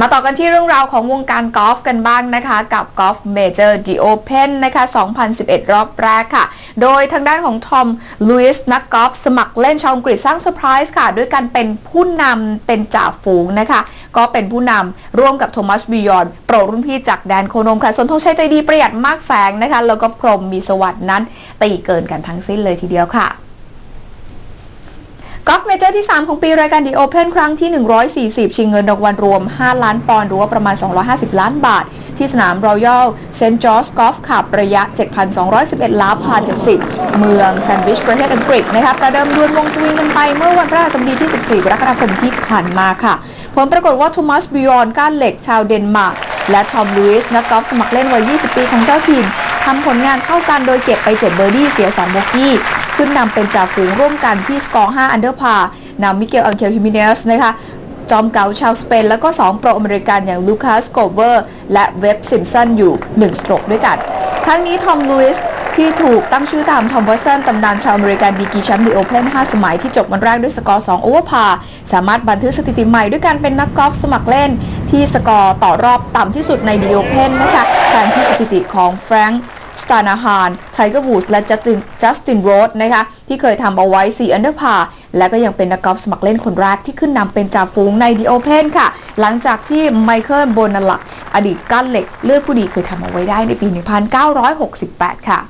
มาต่อกันที่เรื่องราวของวงการกอล์ฟกันบ้างนะคะ กับกอล์ฟเมเจอร์ดีโอเพนนะคะ 2011 รอบแรกค่ะ โดยทางด้านของทอมลุยส์นักกอล์ฟสมัครเล่นชาวอังกฤษสร้างเซอร์ไพรส์ค่ะ ด้วยการเป็นผู้นำเป็นจ่าฝูงนะคะ ก็เป็นผู้นำร่วมกับโทมัสบิยอนโปรรุ่นพี่จากแดนโคนมค่ะส่วนธงชัยใจดีประหยัดมากแฝงนะคะ แล้วก็พรมมีสวัสดนั้นตีเกินกันทั้งสิ้นเลยทีเดียวค่ะ กอล์ฟเมเจอร์ที่ 3 ของปีรายการดีโอเพนครั้งที่ 140 ชิงเงินรางวัลรวม 5 ล้านปอนด์หรือว่าประมาณ 250 ล้านบาท ที่สนามรอยัลเซนต์จอร์จกอล์ฟคลับระยะ 7,211 ล้าพา70 เมืองแซนด์วิชประเทศอังกฤษนะคะประเดิมดวลวงสวิงกันไปเมื่อวันพฤหัสบดีที่ 14 กรกฎาคมที่ผ่านมาค่ะ ผลปรากฏว่าโทมัสบิยอนก้านเหล็กชาวเดนมาร์กและทอมลูอิสนักกอล์ฟสมัครเล่นวัย 20 ปีของเจ้าถิ่นทำผลงานเท่ากันโดยเก็บไป 7 เบอร์ดี้เสีย 2 โบกี้ ขึ้นนำเป็นจ่าฝูงร่วมกันที่สกอร์ 5 อันเดอร์พานำมิเกลอังเคลฮิมิเนสนะคะจอมเก่าชาวสเปน แล้วก็ 2 โปรอเมริกันอย่างลูคัสโกเวอร์ และเว็บซิมสันอยู่ 1 สโตรกด้วยกัน ทั้งนี้ทอมลูอิสที่ถูกตั้งชื่อตามทอมวัตสันตำนานชาวอเมริกันดีกีแชมป์ดีโอเพน5 สมัยที่จบวันแรกด้วยสกอร์ 2 โอเวอร์พา สามารถบันทึกสถิติใหม่ด้วยการเป็นนักกอล์ฟสมัครเล่น ที่สกอร์ต่อรอบต่ำที่สุดในดีโอเพนนะคะแทนที่สถิติของแฟรงค์ ตานาฮานไทเกอร์วูดและจัสตินจัสตินโรดนะคะที่เคยทำเอาไว้4อันเดอร์พาและก็ยังเป็นนักกอล์ฟสมัครเล่นคนแรกที่ขึ้นนำเป็นจ่าฝูงในดีโอเพนค่ะ หลังจากที่ไมเคิลโบนัลลัก อดีตก้านเหล็ก เลือดผู้ดีเคยทำเอาไว้ได้ในปี 1968 ค่ะ